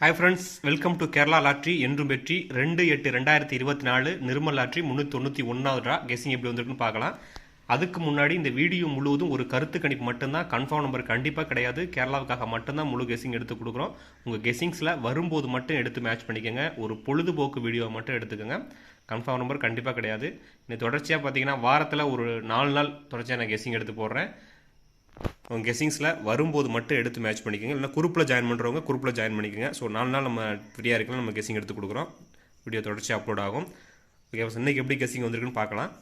Hi friends welcome to Kerala lottery என்றும் வெற்றி. ரெண்டு எட்டு ரெண்டாயிரத்தி இருபத்தி நாலு நிர்மல் லாட்ரி முந்நூற்றி தொண்ணூற்றி ஒன்றாவது ரூபா கெஸிங் எப்படி வந்திருக்குன்னு பார்க்கலாம். அதுக்கு முன்னாடி இந்த வீடியோ முழுவதும் ஒரு கருத்து கணிப்பு மட்டும்தான். கன்ஃபார்ம் நம்பர் கண்டிப்பாக கிடையாது. கேரளாவுக்காக மட்டும்தான் முழு கெஸிங் எடுத்து கொடுக்குறோம். உங்கள் கெஸிங்ஸில் வரும்போது மட்டும் எடுத்து மேட்ச் பண்ணிக்கோங்க. ஒரு பொழுதுபோக்கு வீடியோ மட்டும் எடுத்துக்கோங்க. கன்ஃபார்ம் நம்பர் கண்டிப்பாக கிடையாது. இந்த தொடர்ச்சியாக பார்த்தீங்கன்னா வாரத்தில் ஒரு நாலு நாள் தொடர்ச்சியாக நான் கெஸிங் எடுத்து போடுறேன். உங்கள் கெஸிங்ஸில் வரும்போது மட்டும் எடுத்து மேட்ச் பண்ணிக்கோங்க. இல்லைனா குரூப்பில் ஜாயின் பண்ணுறவங்க குரூப்பில் ஜாயின் பண்ணிக்கோங்க. ஸோ நாலு நாள் நம்ம ஃப்ரீயாக இருக்கலாம். நம்ம கெஸிங் எடுத்து கொடுக்குறோம். வீடியோ தொடர்ச்சி அப்லோட் ஆகும். ஓகே இன்றைக்கி எப்படி கெஸிங் வந்திருக்குன்னு பார்க்கலாம்.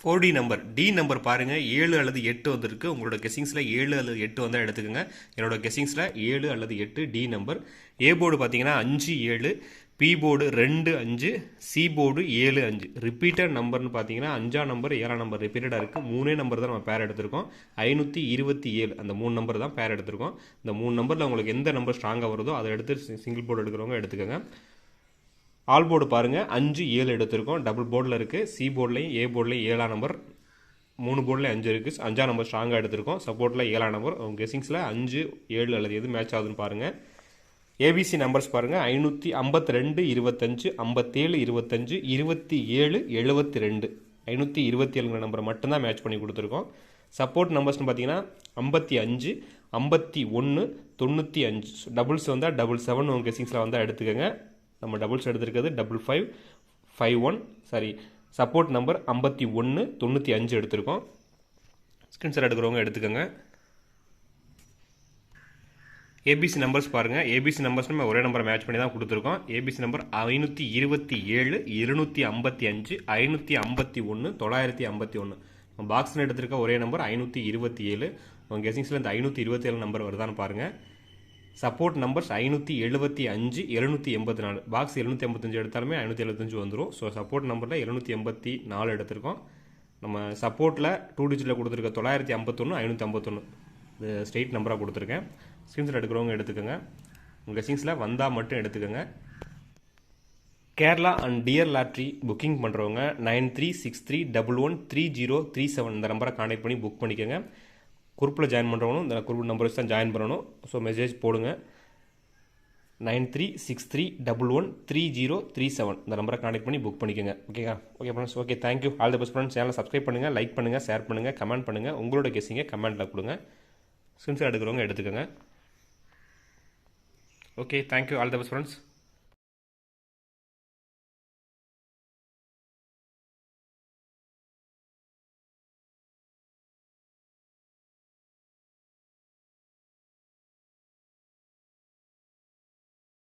Four D number D number பாருங்கள் ஏழு அல்லது எட்டு வந்திருக்கு. உங்களோட கெஸிங்ஸில் ஏழு அல்லது எட்டு வந்தால் எடுத்துக்கோங்க. என்னோட கெஸிங்ஸில் ஏழு அல்லது எட்டு டி நம்பர் ஏ போர்டு பார்த்தீங்கன்னா அஞ்சு ஏழு. பி போர்டு ரெண்டு அஞ்சு சி போர்டு ஏழு அஞ்சு. ரிப்பீட்டட் நம்பர்னு பார்த்தீங்கன்னா அஞ்சாம் நம்பர் ஏழாம் நம்பர் ரிப்பீட்டடாக இருக்குது மூணே நம்பர் தான் நம்ம பேர் எடுத்திருக்கோம். ஐநூற்றி இருபத்தி ஏழு. அந்த மூணு நம்பர் தான் பேர் எடுத்திருக்கோம். இந்த மூணு நம்பரில் உங்களுக்கு எந்த நம்பர் ஸ்ட்ராங்காக வருதோ அதை எடுத்து சிங்கிள் போர்டு எடுக்கிறவங்க எடுத்துக்கோங்க. ஆல் போர்டு பாருங்கள் அஞ்சு ஏழு எடுத்திருக்கோம். டபுள் போர்டில் இருக்குது சி போர்ட்லேயும் ஏ போர்ட்லேயும் ஏழாம் நம்பர் மூணு போர்டில் அஞ்சு இருக்குது அஞ்சாம் நம்பர் ஸ்ட்ராங்காக எடுத்திருக்கோம். சப்போர்ட்டில் ஏழாம் நம்பர் உங்கள் கெஸிங்ஸில் அஞ்சு ஏழு அல்லது எது மேட்ச் ஆகுதுன்னு பாருங்கள் ஏபிசி நம்பர்ஸ் பாருங்கள் ஐநூற்றி ஐம்பத்தி ரெண்டு இருபத்தஞ்சு ஐம்பத்தேழு இருபத்தஞ்சு இருபத்தி ஏழு எழுபத்தி ரெண்டு. ஐநூற்றி இருபத்தி ஏழுங்கிற நம்பரை மட்டும்தான் மேட்ச் பண்ணி கொடுத்துருக்கோம். சப்போர்ட் நம்பர்ஸ்னு பார்த்தீங்கன்னா ஐம்பத்தி அஞ்சு ஐம்பத்தி ஒன்று தொண்ணூற்றி அஞ்சு. டபுள்ஸ் வந்தால் டபுள் செவன் உங்கள் கெசிங்ஸில் வந்தால் எடுத்துக்கோங்க. நம்ம doubles எடுத்துருக்கிறது double five five one sorry support number ஐம்பத்தி ஒன்று தொண்ணூற்றி அஞ்சு எடுத்திருக்கோம். ஸ்கிரீன்ஷாட் எடுக்கிறவங்க எடுத்துக்கோங்க. ஏபிசி நம்பர்ஸ் பாருங்கள் ஏபிசி நம்பர்ஸ் நம்ம ஒரே நம்பரை மேட்ச் பண்ணி தான் கொடுத்துருக்கோம். ஏபிசி நம்பர் ஐநூற்றி இருபத்தி ஏழு இருநூற்றி ஐம்பத்தி அஞ்சு ஐநூற்றி ஐம்பத்தி ஒன்று தொள்ளாயிரத்தி ஐம்பத்தி ஒன்று பாக்ஸில் எடுத்திருக்க ஒரே நம்பர் ஐநூற்றி இருபத்தி ஏழு. உங்கள் கெஸிங்ஸில் இந்த ஐநூற்றி இருபத்தி ஏழு நம்பர் வருதான்னு பாருங்கள் சப்போர்ட் நம்பர்ஸ் ஐநூற்றி எழுபத்தி அஞ்சு எழுநூற்றி எண்பத்தி நாலு. பாக்ஸ் எழுநூற்றி எண்பத்தஞ்சு எடுத்தாலுமே ஐநூற்றி எழுபத்தஞ்சு வந்துடும் ஸோ சப்போர்ட் நம்பரில் எழுநூற்றி எண்பத்தி நாலு எடுத்திருக்கோம். நம்ம சப்போர்ட்டில் டூ டிஜிட்டில் கொடுத்துருக்க தொள்ளாயிரத்தி ஐம்பத்தொன்று ஐநூற்றி ஐம்பத்தொன்று ஸ்ட்ரெயிட் நம்பராக கொடுத்துருக்கேன். ஸ்கிரீன்ஷாட் எடுக்கிறவங்க எடுத்துக்கோங்க. உங்கள் கெஸிங்ஸில் வந்தால் மட்டும் எடுத்துக்கோங்க. Kerala and dear lottery booking பண்ணுறவங்க nine three six three double one three zero three seven இந்த நம்பரை கான்டாக்ட் பண்ணி புக் பண்ணிக்கோங்க. குரூப்பில் ஜாயின் பண்ணுறவங்களும் இந்த குரூப் நம்பர் வச்சு தான் ஜாயின் பண்ணணும். ஸோ மெசேஜ் போடுங்க. Nine three six three double one three zero three seven இந்த நம்பரை கான்டாக்ட் பண்ணி புக் பண்ணிக்கோங்க. ஓகேங்க okay friends okay thank you all the best friends சேனலை சப்ஸ்கிரைப் பண்ணுங்கள் லைக் பண்ணுங்கள் ஷேர் பண்ணுங்கள் கமெண்ட் பண்ணுங்கள் உங்களோட கெஸிங்கை கமெண்ட்டில் கொடுங்க. ஸ்கிரீன்ஷாட் எடுக்கிறவங்க எடுத்துக்கோங்க. Okay thank you all the best friends